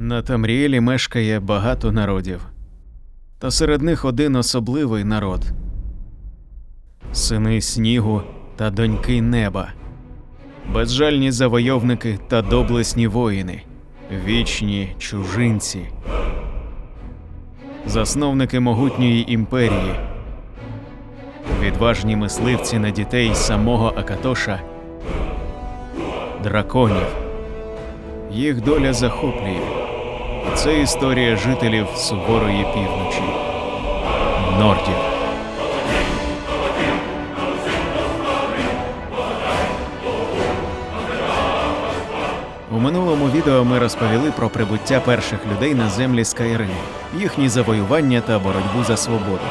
На Тамріелі мешкає багато народів, та серед них один особливий народ. Сини снігу та доньки неба, безжальні завойовники та доблесні воїни, вічні чужинці, засновники могутньої імперії, відважні мисливці на дітей самого Акатоша, драконів. Їх доля захоплює. Це історія жителів суворої півночі. Нордів. У минулому відео ми розповіли про прибуття перших людей на землі Скайриму, їхні завоювання та боротьбу за свободу.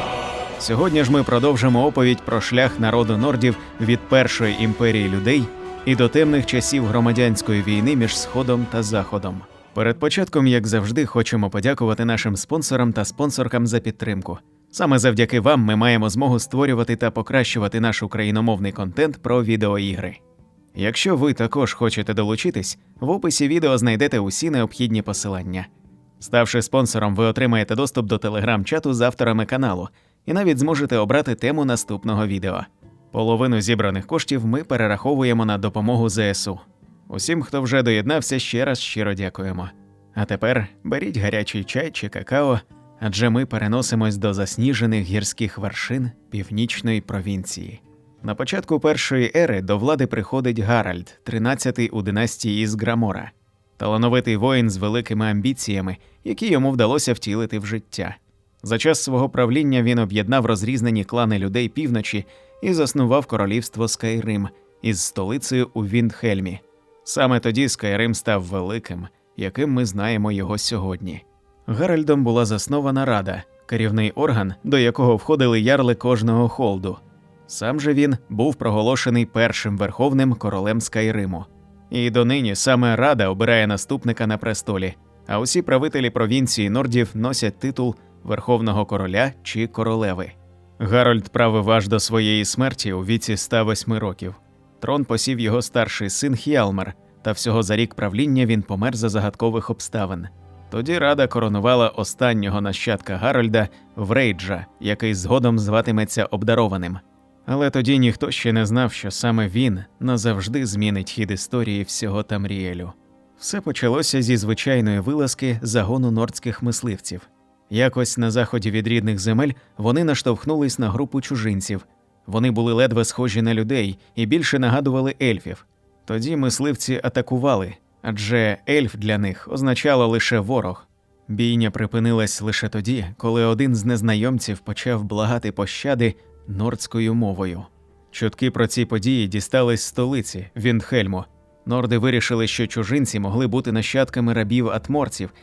Сьогодні ж ми продовжимо оповідь про шлях народу нордів від першої імперії людей і до темних часів громадянської війни між Сходом та Заходом. Перед початком, як завжди, хочемо подякувати нашим спонсорам та спонсоркам за підтримку. Саме завдяки вам ми маємо змогу створювати та покращувати наш україномовний контент про відеоігри. Якщо ви також хочете долучитись, в описі відео знайдете усі необхідні посилання. Ставши спонсором, ви отримаєте доступ до телеграм-чату з авторами каналу і навіть зможете обрати тему наступного відео. Половину зібраних коштів ми перераховуємо на допомогу ЗСУ. Усім, хто вже доєднався, ще раз щиро дякуємо. А тепер беріть гарячий чай чи какао, адже ми переносимось до засніжених гірських вершин північної провінції. На початку першої ери до влади приходить Гаральд, 13-й у династії із Грамора, талановитий воїн з великими амбіціями, які йому вдалося втілити в життя. За час свого правління він об'єднав розрізнені клани людей півночі і заснував королівство Скайрим із столицею у Віндхельмі. Саме тоді Скайрим став великим, яким ми знаємо його сьогодні. Гаральдом була заснована рада, керівний орган, до якого входили ярли кожного холду. Сам же він був проголошений першим верховним королем Скайриму. І донині саме рада обирає наступника на престолі, а усі правителі провінції нордів носять титул верховного короля чи королеви. Гарольд правив аж до своєї смерті у віці 108 років. Трон посів його старший син Хіалмар, та всього за рік правління він помер за загадкових обставин. Тоді рада коронувала останнього нащадка Гарольда Врейджа, який згодом зватиметься обдарованим. Але тоді ніхто ще не знав, що саме він назавжди змінить хід історії всього Тамріелю. Все почалося зі звичайної вилазки загону нордських мисливців. Якось на заході від рідних земель вони наштовхнулись на групу чужинців. Вони були ледве схожі на людей і більше нагадували ельфів. Тоді мисливці атакували, адже ельф для них означало лише ворог. Бійня припинилась лише тоді, коли один з незнайомців почав благати пощади нордською мовою. Чутки про ці події дістались столиці Віндхельму. Норди вирішили, що чужинці могли бути нащадками рабів атморців,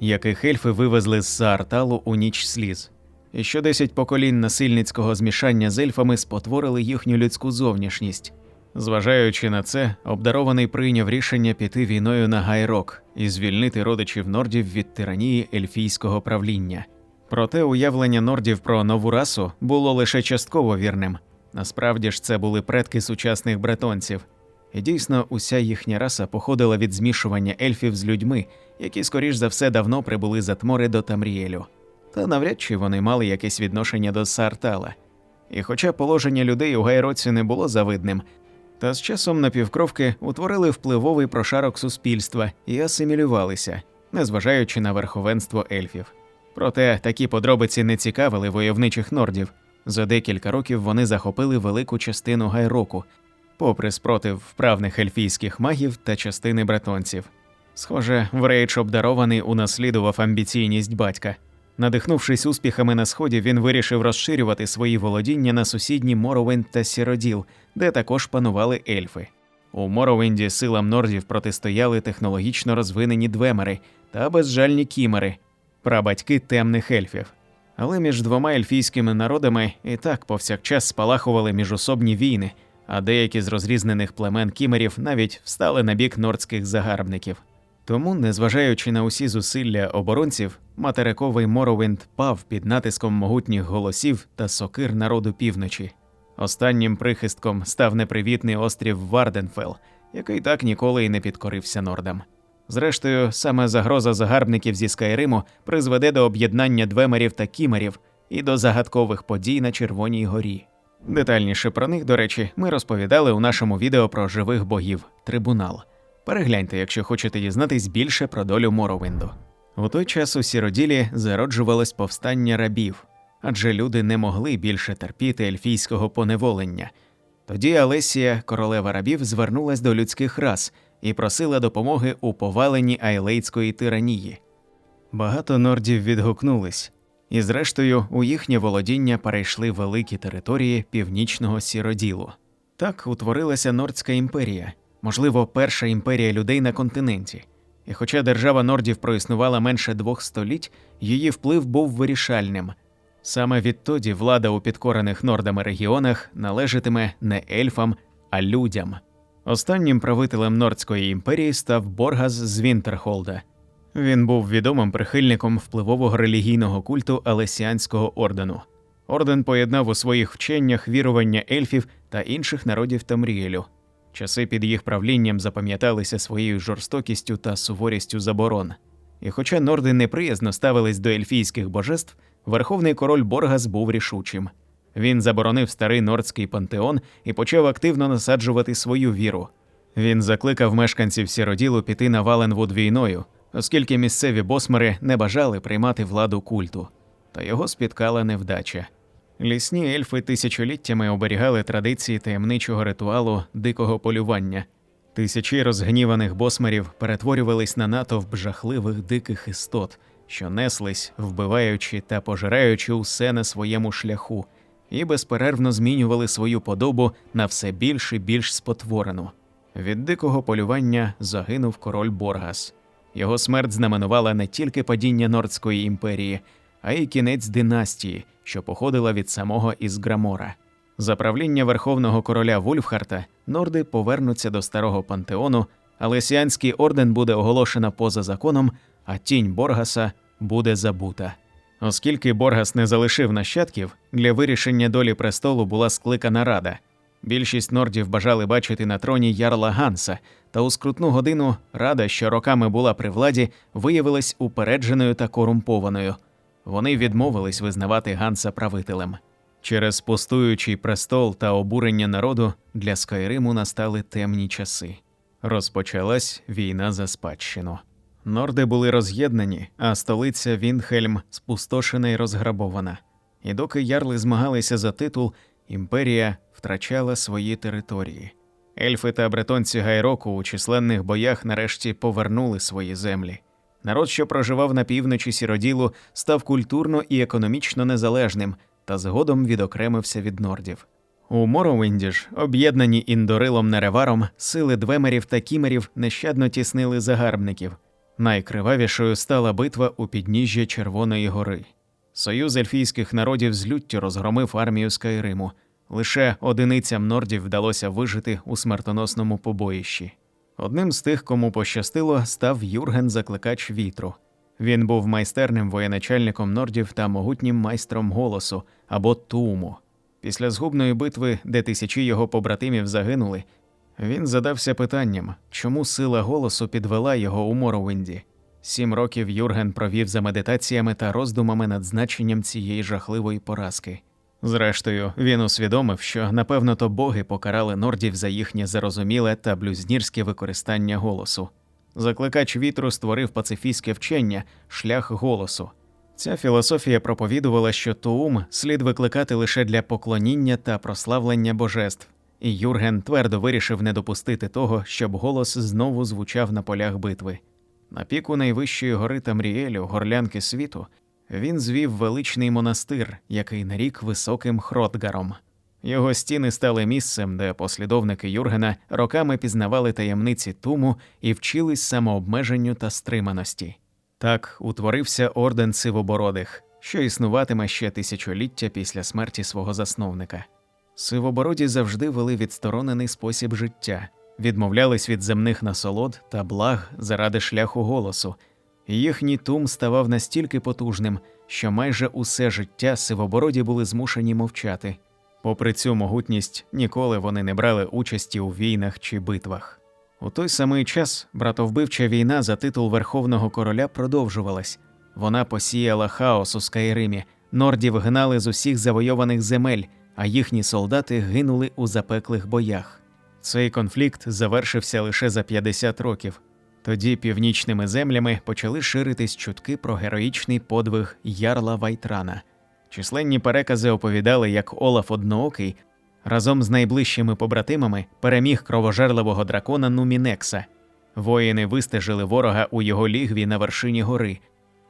яких ельфи вивезли з Саарталу у ніч сліз. І що десять поколінь насильницького змішання з ельфами спотворили їхню людську зовнішність. Зважаючи на це, обдарований прийняв рішення піти війною на Гайрок і звільнити родичів нордів від тиранії ельфійського правління. Проте уявлення нордів про нову расу було лише частково вірним. Насправді ж це були предки сучасних бретонців. І дійсно, уся їхня раса походила від змішування ельфів з людьми, які, скоріш за все, давно прибули з Атмори до Тамріелю. Та навряд чи вони мали якесь відношення до Сартала. І хоча положення людей у Гайроці не було завидним, та з часом напівкровки утворили впливовий прошарок суспільства і асимілювалися, незважаючи на верховенство ельфів. Проте такі подробиці не цікавили войовничих нордів. За декілька років вони захопили велику частину гайроку, попри спротив вправних ельфійських магів та частини бретонців. Схоже, Врейдж обдарований унаслідував амбіційність батька. Надихнувшись успіхами на сході, він вирішив розширювати свої володіння на сусідні Моровинд та Сіроділ, де також панували ельфи. У Моровинді силам нордів протистояли технологічно розвинені двемери та безжальні кімери, прабатьки темних ельфів. Але між двома ельфійськими народами і так повсякчас спалахували міжособні війни, а деякі з розрізнених племен кімерів навіть встали на бік нордських загарбників. Тому, незважаючи на усі зусилля оборонців, материковий Моровинд пав під натиском могутніх голосів та сокир народу півночі. Останнім прихистком став непривітний острів Варденфел, який так ніколи й не підкорився нордам. Зрештою, саме загроза загарбників зі Скайриму призведе до об'єднання двемерів та кімерів і до загадкових подій на Червоній горі. Детальніше про них, до речі, ми розповідали у нашому відео про живих богів Трибунал. Перегляньте, якщо хочете дізнатись більше про долю Моровинду. У той час у сіроділі зароджувалось повстання рабів, адже люди не могли більше терпіти ельфійського поневолення. Тоді Алесія, королева рабів, звернулась до людських рас і просила допомоги у поваленні айлейтської тиранії. Багато нордів відгукнулись, і зрештою у їхнє володіння перейшли великі території північного сіроділу. Так утворилася Нордська імперія, можливо, перша імперія людей на континенті. І хоча держава нордів проіснувала менше двох століть, її вплив був вирішальним. Саме відтоді влада у підкорених нордами регіонах належатиме не ельфам, а людям. Останнім правителем Нордської імперії став Боргас з Вінтерхолда. Він був відомим прихильником впливового релігійного культу Алесіанського ордену. Орден поєднав у своїх вченнях вірування ельфів та інших народів Тамріелю. Часи під їх правлінням запам'яталися своєю жорстокістю та суворістю заборон. І хоча норди неприязно ставились до ельфійських божеств, верховний король Боргас був рішучим. Він заборонив старий нордський пантеон і почав активно насаджувати свою віру. Він закликав мешканців сіроділу піти на Валенвуд війною, оскільки місцеві босмери не бажали приймати владу культу, та його спіткала невдача. Лісні ельфи тисячоліттями оберігали традиції таємничого ритуалу дикого полювання. Тисячі розгніваних босмерів перетворювались на натовп жахливих диких істот, що неслись, вбиваючи та пожираючи усе на своєму шляху, і безперервно змінювали свою подобу на все більш і більш спотворену. Від дикого полювання загинув король Боргас. Його смерть знаменувала не тільки падіння Нордської імперії, а й кінець династії, що походила від самого Ізграмора. За правління верховного короля Вульфхарта норди повернуться до старого пантеону, але сіанський орден буде оголошено поза законом, а тінь Боргаса буде забута. Оскільки Боргас не залишив нащадків, для вирішення долі престолу була скликана рада. Більшість нордів бажали бачити на троні ярла Ганса, та у скрутну годину рада, що роками була при владі, виявилась упередженою та корумпованою. Вони відмовились визнавати Ганса правителем. Через пустуючий престол та обурення народу для Скайриму настали темні часи. Розпочалась війна за спадщину. Норди були роз'єднані, а столиця Вінхельм спустошена й розграбована. І доки ярли змагалися за титул, імперія втрачала свої території. Ельфи та бретонці Гайроку у численних боях нарешті повернули свої землі. Народ, що проживав на півночі сіроділу, став культурно і економічно незалежним та згодом відокремився від нордів. У Моровинді ж, об'єднані індорилом Нереваром, сили двемерів та кімерів нещадно тіснили загарбників. Найкривавішою стала битва у підніжжі Червоної гори. Союз ельфійських народів з люттю розгромив армію Скайриму. Лише одиницям нордів вдалося вижити у смертоносному побоїщі. Одним з тих, кому пощастило, став Юрген Закликач вітру. Він був майстерним воєначальником нордів та могутнім майстром голосу або туму. Після згубної битви, де тисячі його побратимів загинули, він задався питанням, чому сила голосу підвела його у Моровинді. Сім років Юрген провів за медитаціями та роздумами над значенням цієї жахливої поразки. Зрештою, він усвідомив, що напевно то боги покарали нордів за їхнє зарозуміле та блюзнірське використання голосу. Закликач вітру створив пацифістське вчення шлях голосу. Ця філософія проповідувала, що Туум слід викликати лише для поклоніння та прославлення божеств, і Юрген твердо вирішив не допустити того, щоб голос знову звучав на полях битви. На піку найвищої гори Тамріелю, горлянки світу, він звів величний монастир, який нарік високим Хротгаром. Його стіни стали місцем, де послідовники Юргена роками пізнавали таємниці туму і вчились самообмеженню та стриманості. Так утворився орден сивобородих, що існуватиме ще тисячоліття після смерті свого засновника. Сивобороді завжди вели відсторонений спосіб життя, відмовлялись від земних насолод та благ заради шляху голосу. Їхній тум ставав настільки потужним, що майже усе життя сивобороді були змушені мовчати. Попри цю могутність, ніколи вони не брали участі у війнах чи битвах. У той самий час братовбивча війна за титул Верховного короля продовжувалась. Вона посіяла хаос у Скайримі, нордів гнали з усіх завойованих земель, а їхні солдати гинули у запеклих боях. Цей конфлікт завершився лише за 50 років. Тоді північними землями почали ширитись чутки про героїчний подвиг Ярла Вайтрана. Численні перекази оповідали, як Олаф Одноокий разом з найближчими побратимами переміг кровожерливого дракона Нумінекса. Воїни вистежили ворога у його лігві на вершині гори,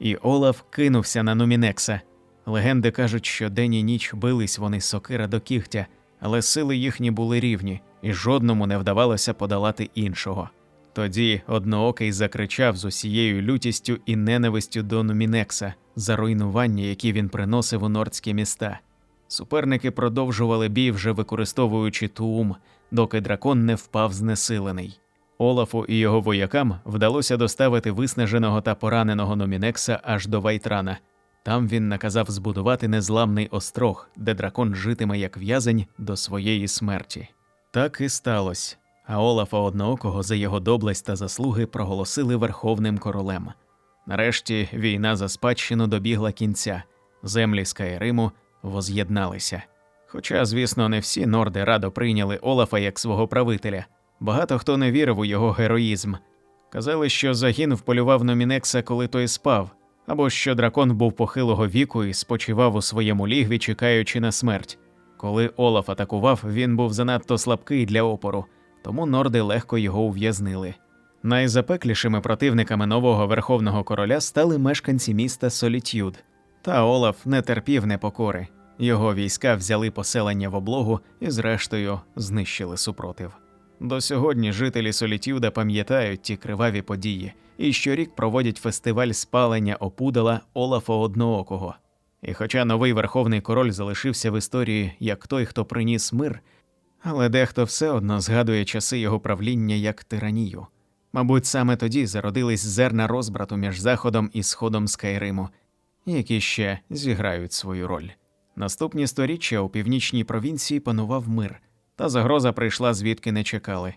і Олаф кинувся на Нумінекса. Легенди кажуть, що день і ніч бились вони сокира до кігтя, але сили їхні були рівні, і жодному не вдавалося подолати іншого. Тоді одноокий закричав з усією лютістю і ненавистю до Нумінекса за руйнування, які він приносив у нордські міста. Суперники продовжували бій, вже використовуючи туум, доки дракон не впав знесилений. Олафу і його воякам вдалося доставити виснаженого та пораненого Номінекса аж до Вайтрана. Там він наказав збудувати незламний острог, де дракон житиме як в'язень до своєї смерті. Так і сталося. А Олафа Одноокого за його доблесть та заслуги проголосили верховним королем. Нарешті війна за спадщину добігла кінця, землі Скайриму воз'єдналися. Хоча, звісно, не всі норди радо прийняли Олафа як свого правителя. Багато хто не вірив у його героїзм. Казали, що загін вполював Номінекса, коли той спав, або що дракон був похилого віку і спочивав у своєму лігві, чекаючи на смерть. Коли Олаф атакував, він був занадто слабкий для опору, тому норди легко його ув'язнили. Найзапеклішими противниками нового верховного короля стали мешканці міста Солітюд. Та Олаф не терпів непокори. Його війська взяли поселення в облогу і, зрештою, знищили супротив. До сьогодні жителі Солітюда пам'ятають ті криваві події і щорік проводять фестиваль спалення опудала Олафа Одноокого. І хоча новий верховний король залишився в історії як той, хто приніс мир, але дехто все одно згадує часи його правління як тиранію. Мабуть, саме тоді зародились зерна розбрату між заходом і сходом Скайриму, які ще зіграють свою роль. Наступні сторіччя у північній провінції панував мир, та загроза прийшла звідки не чекали.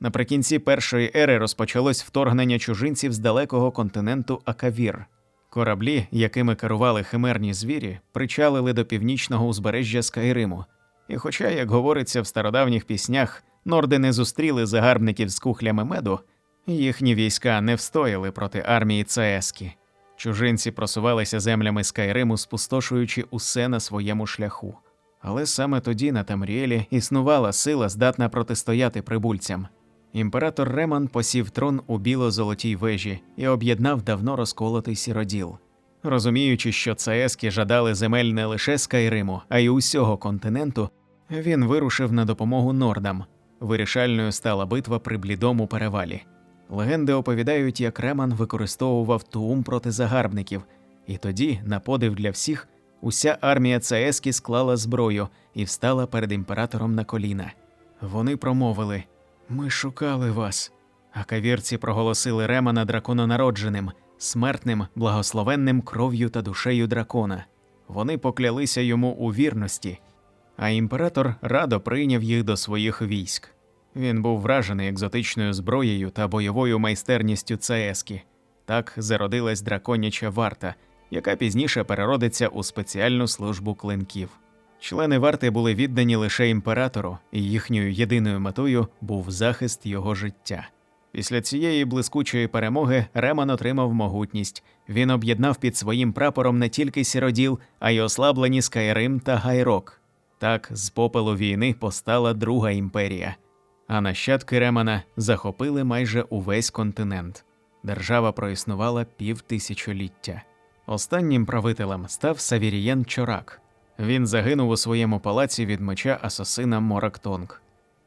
Наприкінці першої ери розпочалось вторгнення чужинців з далекого континенту Акавір. Кораблі, якими керували химерні звірі, причалили до північного узбережжя Скайриму. І хоча, як говориться в стародавніх піснях, норди не зустріли загарбників з кухлями меду, їхні війська не встояли проти армії Цаескі. Чужинці просувалися землями Скайриму, спустошуючи усе на своєму шляху. Але саме тоді на Тамріелі існувала сила, здатна протистояти прибульцям. Імператор Реман посів трон у біло-золотій вежі і об'єднав давно розколотий сіроділ. Розуміючи, що цаески жадали земель не лише Скайриму, а й усього континенту, він вирушив на допомогу нордам. Вирішальною стала битва при блідому перевалі. Легенди оповідають, як Реман використовував туум проти загарбників, і тоді, на подив для всіх, уся армія Цаескі склала зброю і встала перед імператором на коліна. Вони промовили: Ми шукали вас. А кавірці проголосили Ремана дракононародженим, смертним, благословенним кров'ю та душею дракона. Вони поклялися йому у вірності, а імператор радо прийняв їх до своїх військ. Він був вражений екзотичною зброєю та бойовою майстерністю Цаескі. Так зародилась драконяча варта, яка пізніше переродиться у спеціальну службу клинків. Члени варти були віддані лише імператору, і їхньою єдиною метою був захист його життя. Після цієї блискучої перемоги Реман отримав могутність. Він об'єднав під своїм прапором не тільки сіроділ, а й ослаблені Скайрим та Гайрок. Так з попелу війни постала Друга імперія а нащадки Ремана захопили майже увесь континент. Держава проіснувала півтисячоліття. Останнім правителем став Савірієн Чорак. Він загинув у своєму палаці від меча асасина Морактонг.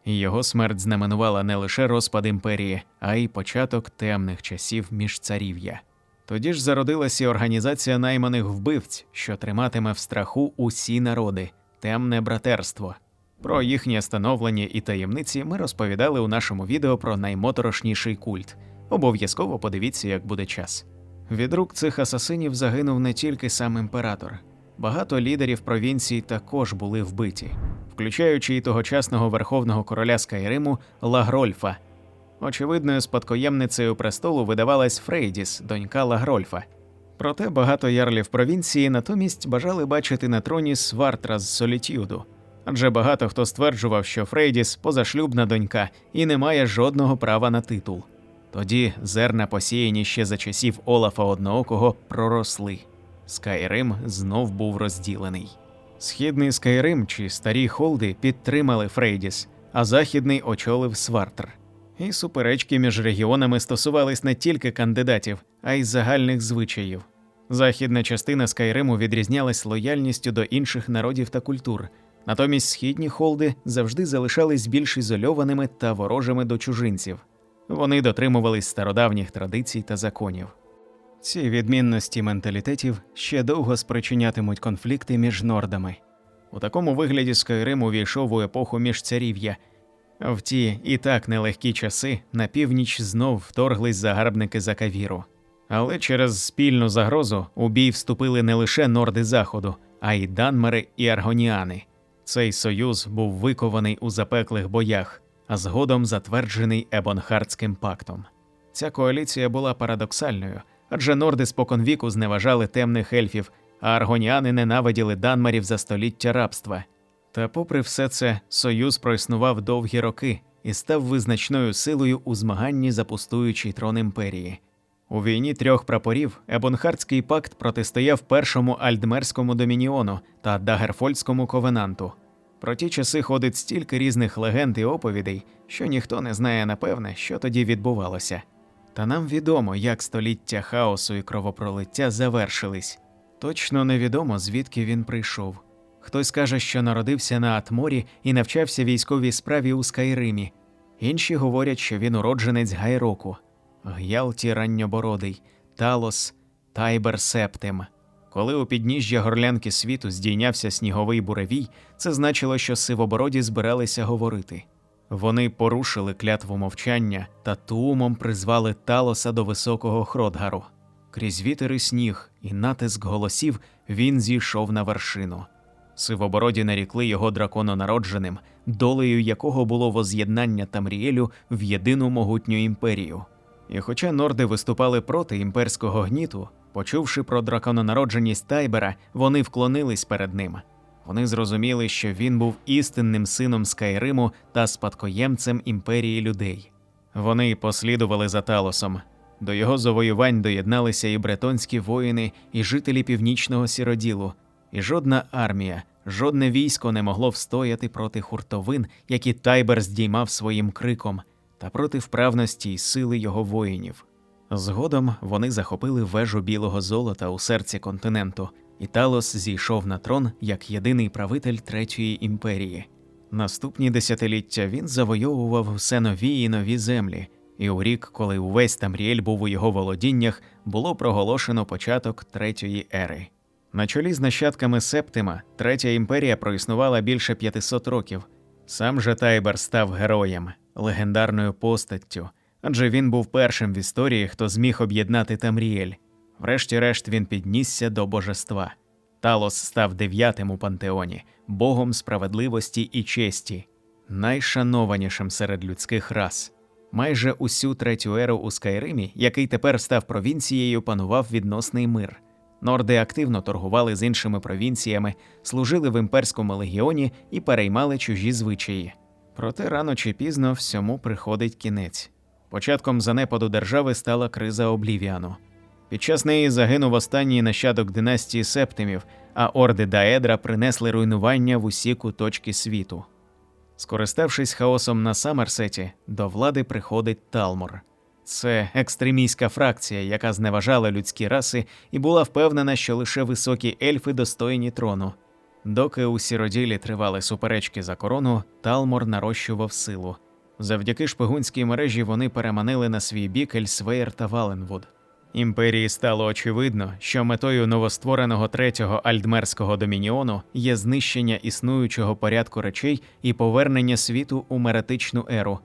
Його смерть знаменувала не лише розпад імперії, а й початок темних часів міжцарів'я. Тоді ж зародилася організація найманих вбивць, що триматиме в страху усі народи темне братерство. Про їхнє становлення і таємниці ми розповідали у нашому відео про наймоторошніший культ. Обов'язково подивіться, як буде час. Від рук цих асасинів загинув не тільки сам імператор. Багато лідерів провінцій також були вбиті, включаючи і тогочасного верховного короля Скайриму Лагрольфа. Очевидною спадкоємницею престолу видавалась Фрейдіс, донька Лагрольфа. Проте багато ярлів провінції натомість бажали бачити на троні Свартра з Солітюду, адже багато хто стверджував, що Фрейдіс позашлюбна донька і не має жодного права на титул. Тоді зерна, посіяні ще за часів Олафа Одноокого, проросли. Скайрим знов був розділений. Східний Скайрим чи старі холди підтримали Фрейдіс, а західний очолив Свартр. І суперечки між регіонами стосувались не тільки кандидатів, а й загальних звичаїв. Західна частина Скайриму відрізнялась лояльністю до інших народів та культур, натомість східні холди завжди залишались більш ізольованими та ворожими до чужинців. Вони дотримувались стародавніх традицій та законів. Ці відмінності менталітетів ще довго спричинятимуть конфлікти між нордами. У такому вигляді Скайрим увійшов у епоху міжцарів'я. В ті і так нелегкі часи на північ знов вторглись загарбники Закавіру. Але через спільну загрозу у бій вступили не лише норди заходу, а й данмери і аргоніани. Цей союз був викований у запеклих боях, а згодом затверджений Ебонхардським пактом. Ця коаліція була парадоксальною, адже норди споконвіку зневажали темних ельфів, а аргоніани ненавиділи данмарів за століття рабства. Та, попри все це, союз проіснував довгі роки і став визначною силою у змаганні за пустуючий трон імперії. У війні трьох прапорів Ебонхардський пакт протистояв першому альдмерському домініону та Дагерфольдському ковенанту. Про ті часи ходить стільки різних легенд і оповідей, що ніхто не знає напевне, що тоді відбувалося. Та нам відомо, як століття хаосу і кровопролиття завершились. Точно невідомо, звідки він прийшов. Хтось каже, що народився на Атморі і навчався військовій справі у Скайримі. Інші говорять, що він уродженець Гайроку, Г'ялті ранньобородий, Талос, Тайбер Септим. Коли у підніжжя горлянки світу здійнявся сніговий буревій, це значило, що сивобороді збиралися говорити. Вони порушили клятву мовчання та туумом призвали Талоса до високого Хродгару. Крізь вітер і сніг і натиск голосів він зійшов на вершину. Сивобороді нарікли його дракононародженим, долею якого було воз'єднання Тамріелю в єдину могутню імперію. І хоча норди виступали проти імперського гніту, почувши про дракононародженість Тайбера, вони вклонились перед ним. Вони зрозуміли, що він був істинним сином Скайриму та спадкоємцем імперії людей. Вони послідували за Талосом. До його завоювань доєдналися і бретонські воїни, і жителі північного сіроділу, і жодна армія, жодне військо не могло встояти проти хуртовин, які Тайбер здіймав своїм криком, та проти вправності й сили його воїнів. Згодом вони захопили вежу білого золота у серці континенту, і Талос зійшов на трон як єдиний правитель Третьої імперії. Наступні десятиліття він завойовував все нові і нові землі, і у рік, коли увесь Тамріель був у його володіннях, було проголошено початок третьої ери. На чолі з нащадками Септима Третя імперія проіснувала більше 500 років. Сам же Тайбер став героєм, легендарною постаттю, адже він був першим в історії, хто зміг об'єднати Тамріель. Врешті-решт він піднісся до божества. Талос став дев'ятим у пантеоні, богом справедливості і честі, найшанованішим серед людських рас. Майже усю третю еру у Скайримі, який тепер став провінцією, панував відносний мир. Норди активно торгували з іншими провінціями, служили в імперському легіоні і переймали чужі звичаї. Проте рано чи пізно всьому приходить кінець. Початком занепаду держави стала криза Облівіану. Під час неї загинув останній нащадок династії Септимів, а орди Даедра принесли руйнування в усі куточки світу. Скориставшись хаосом на Самерсеті, до влади приходить Талмор. Це екстремістська фракція, яка зневажала людські раси і була впевнена, що лише високі ельфи достойні трону. Доки у сіроділі тривали суперечки за корону, Талмор нарощував силу. Завдяки шпигунській мережі вони переманили на свій бік Ельсвейр та Валенвуд. Імперії стало очевидно, що метою новоствореного третього альдмерського домініону є знищення існуючого порядку речей і повернення світу у меретичну еру.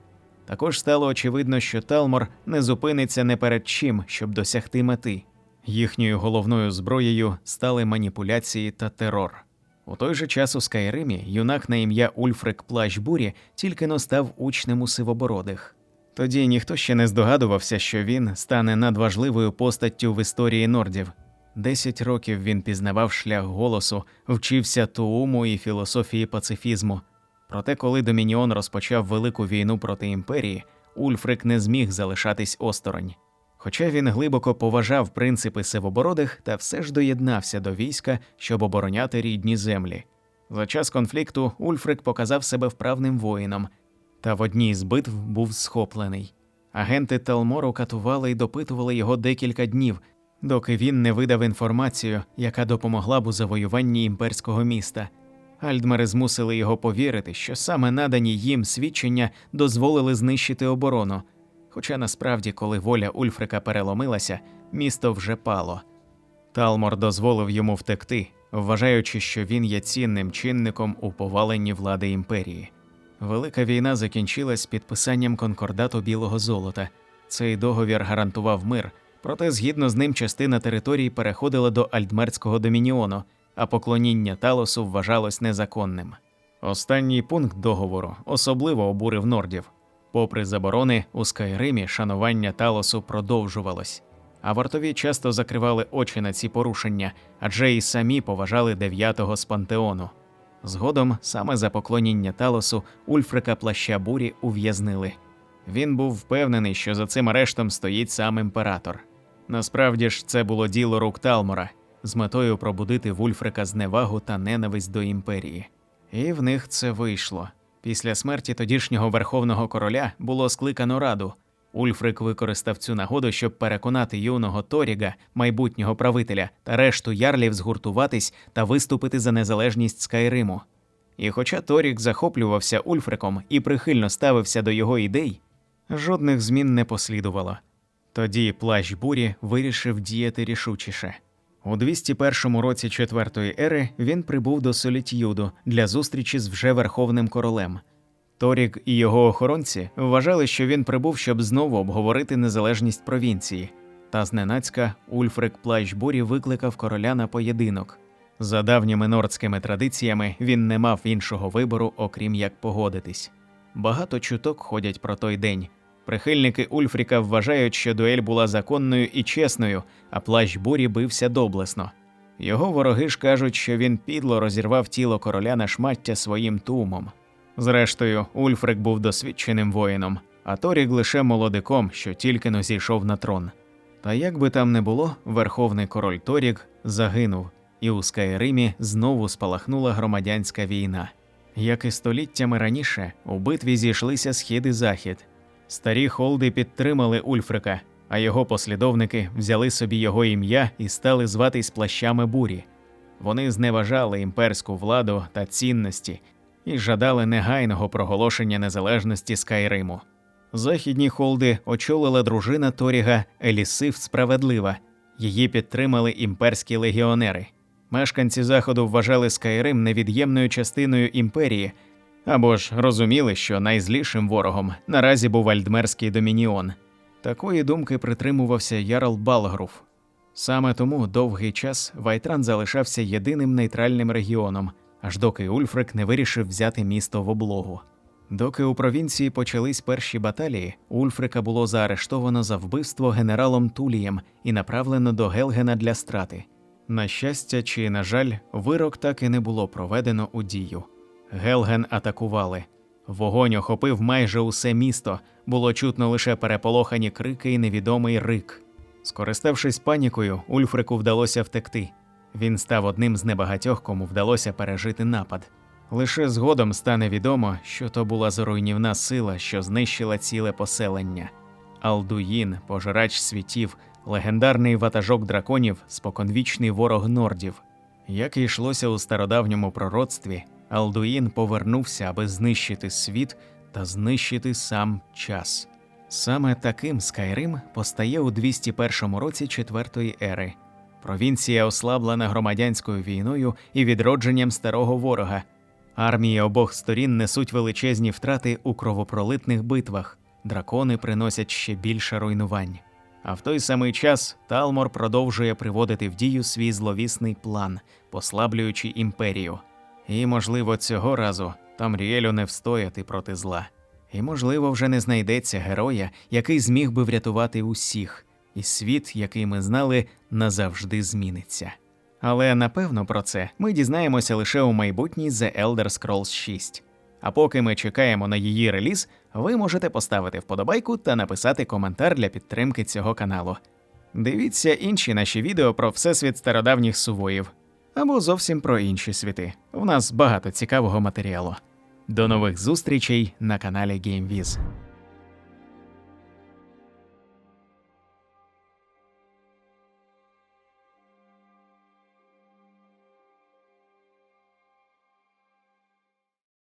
Також стало очевидно, що Талмор не зупиниться не перед чим, щоб досягти мети. Їхньою головною зброєю стали маніпуляції та терор. У той же час у Скайримі юнак на ім'я Ульфрик Плащ Бурі тільки но став учнем у сивобородих. Тоді ніхто ще не здогадувався, що він стане надважливою постаттю в історії нордів. Десять років він пізнавав шлях голосу, вчився тууму і філософії пацифізму. Проте, коли Домініон розпочав велику війну проти імперії, Ульфрик не зміг залишатись осторонь. Хоча він глибоко поважав принципи сивобородих та все ж доєднався до війська, щоб обороняти рідні землі. За час конфлікту Ульфрик показав себе вправним воїном, та в одній з битв був схоплений. Агенти Телмору катували і допитували його декілька днів, доки він не видав інформацію, яка допомогла б у завоюванні імперського міста. Альдмери змусили його повірити, що саме надані їм свідчення дозволили знищити оборону. Хоча насправді, коли воля Ульфрика переломилася, місто вже пало. Талмор дозволив йому втекти, вважаючи, що він є цінним чинником у поваленні влади імперії. Велика війна закінчилась підписанням конкордату білого золота. Цей договір гарантував мир, проте згідно з ним частина території переходила до Альдмерського домініону, а поклоніння Талосу вважалось незаконним. Останній пункт договору особливо обурив нордів. Попри заборони, у Скайримі шанування Талосу продовжувалось, а вартові часто закривали очі на ці порушення, адже і самі поважали дев'ятого з пантеону. Згодом, саме за поклоніння Талосу, Ульфрика плаща бурі ув'язнили. Він був впевнений, що за цим арештом стоїть сам імператор. Насправді ж, це було діло рук Талмора з метою пробудити в Ульфрика зневагу та ненависть до імперії. І в них це вийшло. Після смерті тодішнього верховного короля було скликано раду. Ульфрик використав цю нагоду, щоб переконати юного Торіга, майбутнього правителя, та решту ярлів згуртуватись та виступити за незалежність Скайриму. І хоча Торік захоплювався Ульфриком і прихильно ставився до його ідей, жодних змін не послідувало. Тоді плащ бурі вирішив діяти рішучіше. У 201 році четвертої ери він прибув до Соліт'юду для зустрічі з вже верховним королем. Торік і його охоронці вважали, що він прибув, щоб знову обговорити незалежність провінції. Та зненацька Ульфрик Плащ Бурі викликав короля на поєдинок. За давніми нордськими традиціями він не мав іншого вибору, окрім як погодитись. Багато чуток ходять про той день. Прихильники Ульфріка вважають, що дуель була законною і чесною, а плащ бурі бився доблесно. Його вороги ж кажуть, що він підло розірвав тіло короля на шмаття своїм тумом. Зрештою, Ульфрик був досвідченим воїном, а Торік лише молодиком, що тільки но зійшов на трон. Та як би там не було, верховний король Торік загинув, і у Скайримі знову спалахнула громадянська війна. Як і століттями раніше, у битві зійшлися схід і захід. Старі холди підтримали Ульфрика, а його послідовники взяли собі його ім'я і стали зватись плащами бурі. Вони зневажали імперську владу та цінності і жадали негайного проголошення незалежності Скайриму. Західні холди очолила дружина Торіга Елісив Справедлива. Її підтримали імперські легіонери. Мешканці заходу вважали Скайрим невід'ємною частиною імперії, або ж розуміли, що найзлішим ворогом наразі був Альдмерський домініон. Такої думки притримувався Ярл Балгруф. Саме тому довгий час Вайтран залишався єдиним нейтральним регіоном, аж доки Ульфрик не вирішив взяти місто в облогу. Доки у провінції почались перші баталії, Ульфрика було заарештовано за вбивство генералом Тулієм і направлено до Гелгена для страти. На щастя чи, на жаль, вирок так і не було проведено у дію. Гелген атакували. Вогонь охопив майже усе місто, було чутно лише переполохані крики і невідомий рик. Скориставшись панікою, Ульфрику вдалося втекти. Він став одним з небагатьох, кому вдалося пережити напад. Лише згодом стане відомо, що то була заруйнівна сила, що знищила ціле поселення. Алдуїн, пожирач світів, легендарний ватажок драконів, споконвічний ворог нордів. Як і йшлося у стародавньому пророцтві, Алдуїн повернувся, аби знищити світ та знищити сам час. Саме таким Скайрим постає у 201 році четвертої ери. Провінція ослаблена громадянською війною і відродженням старого ворога. Армії обох сторін несуть величезні втрати у кровопролитних битвах. Дракони приносять ще більше руйнувань. А в той самий час Талмор продовжує приводити в дію свій зловісний план, послаблюючи імперію. І, можливо, цього разу Тамріелю не встояти проти зла. І, можливо, вже не знайдеться героя, який зміг би врятувати усіх, і світ, який ми знали, назавжди зміниться. Але напевно про це ми дізнаємося лише у майбутній The Elder Scrolls 6. А поки ми чекаємо на її реліз, ви можете поставити вподобайку та написати коментар для підтримки цього каналу. Дивіться інші наші відео про всесвіт стародавніх сувоїв або зовсім про інші світи. У нас багато цікавого матеріалу. До нових зустрічей на каналі GameViz.